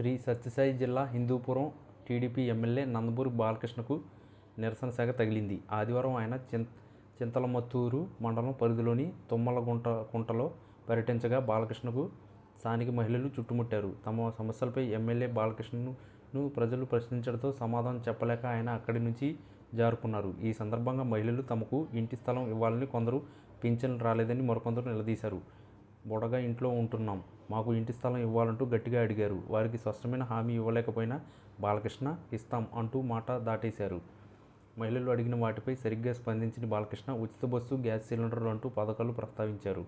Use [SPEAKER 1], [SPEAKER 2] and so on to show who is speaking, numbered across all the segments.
[SPEAKER 1] శ్రీ సత్యసాయి జిల్లా Hindupuram TDP MLA Nandamuri బాలకృష్ణకు నిరసన శాఖ తగిలింది. ఆదివారం ఆయన చిం చింతలమత్తూరు మండలం పరిధిలోని తుమ్మలగుంట కుంటలో పర్యటించగా బాలకృష్ణకు స్థానిక మహిళలు చుట్టుముట్టారు. తమ సమస్యలపై ఎమ్మెల్యే బాలకృష్ణను ప్రజలు ప్రశ్నించడంతో సమాధానం చెప్పలేక ఆయన అక్కడి నుంచి జారుకున్నారు. ఈ సందర్భంగా మహిళలు తమకు ఇంటి స్థలం ఇవ్వాలని కొందరు పింఛన్ రాలేదని మరికొందరు నిలదీశారు. బుడగా ఇంట్లో ఉంటున్నాం. మాకు ఇంటి స్థలం ఇవ్వాలంటూ గట్టిగా అడిగారు. వారికి స్పష్టమైన హామీ ఇవ్వలేకపోయినా బాలకృష్ణ ఇస్తాం అంటూ మాట దాటేశారు. మహిళలు అడిగిన వాటిపై సరిగ్గా స్పందించిన బాలకృష్ణ ఉచిత బస్సు గ్యాస్ సిలిండర్లు అంటూ పథకాలు ప్రస్తావించారు.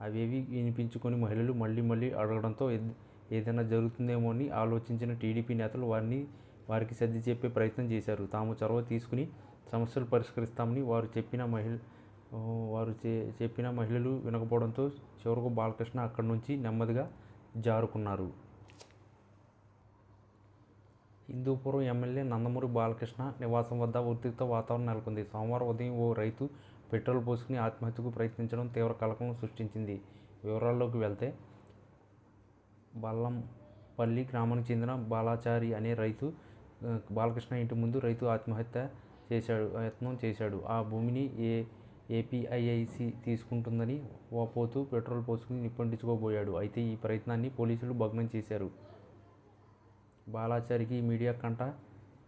[SPEAKER 1] అవేవి వినిపించుకొని మహిళలు మళ్ళీ మళ్ళీ అడగడంతో ఏదైనా జరుగుతుందేమో అని ఆలోచించిన టీడీపీ నేతలు వారిని వారికి సర్ది చెప్పే ప్రయత్నం చేశారు. తాము చొరవ తీసుకుని సమస్యలు పరిష్కరిస్తామని వారు చెప్పిన మహిళ వారు చే చెప్పిన మహిళలు వినకపోవడంతో చివరకు బాలకృష్ణ అక్కడి నుంచి నెమ్మదిగా జారుకున్నారు. హిందూపురం ఎమ్మెల్యే నందమూరి బాలకృష్ణ నివాసం వద్ద ఉద్రిక్త వాతావరణం నెలకొంది. సోమవారం ఉదయం ఓ రైతు పెట్రోల్ పోసుకుని ఆత్మహత్యకు ప్రయత్నించడం తీవ్ర కలకలం సృష్టించింది. వివరాల్లోకి వెళ్తే బల్లంపల్లి గ్రామానికి చెందిన బాలాచారి అనే రైతు బాలకృష్ణ ఇంటి ముందు రైతు ఆత్మహత్య చేశాడు యత్నం చేశాడు. ఆ భూమిని ఏ ఏపీఐఐసి తీసుకుంటుందని ఓపోతూ పెట్రోల్ పోసుకుని నిప్పంటించుకోబోయాడు. అయితే ఈ ప్రయత్నాన్ని పోలీసులు భగ్నం చేశారు. బాలాచారికి మీడియా కంట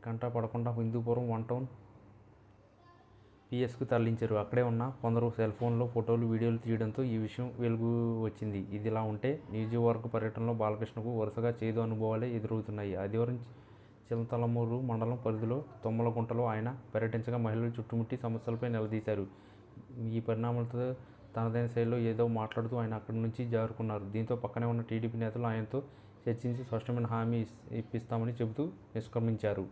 [SPEAKER 1] కంట పడకుండా హిందూపురం వన్ టౌన్ పిఎస్కు తరలించారు. అక్కడే ఉన్న కొందరు సెల్ ఫోన్లో ఫోటోలు వీడియోలు తీయడంతో ఈ విషయం వెలుగు వచ్చింది. ఇదిలా ఉంటే నియోజకవర్గ పర్యటనలో బాలకృష్ణకు వరుసగా చేదు అనుభవాలే ఎదురవుతున్నాయి. ఆదివారం చిలతలమూరు మండలం పరిధిలో తొమ్మలగుంటలో ఆయన పర్యటించగా మహిళలు చుట్టుముట్టి సమస్యలపై నిలదీశారు. ఈ పరిణామాలతో తనదైన శైలిలో ఏదో మాట్లాడుతూ ఆయన అక్కడి నుంచి జారుకున్నారు. దీంతో పక్కనే ఉన్న టీడీపీ నేతలు ఆయనతో చర్చించి స్పష్టమైన హామీ ఇప్పిస్తామని చెబుతూ నిష్క్రమించారు.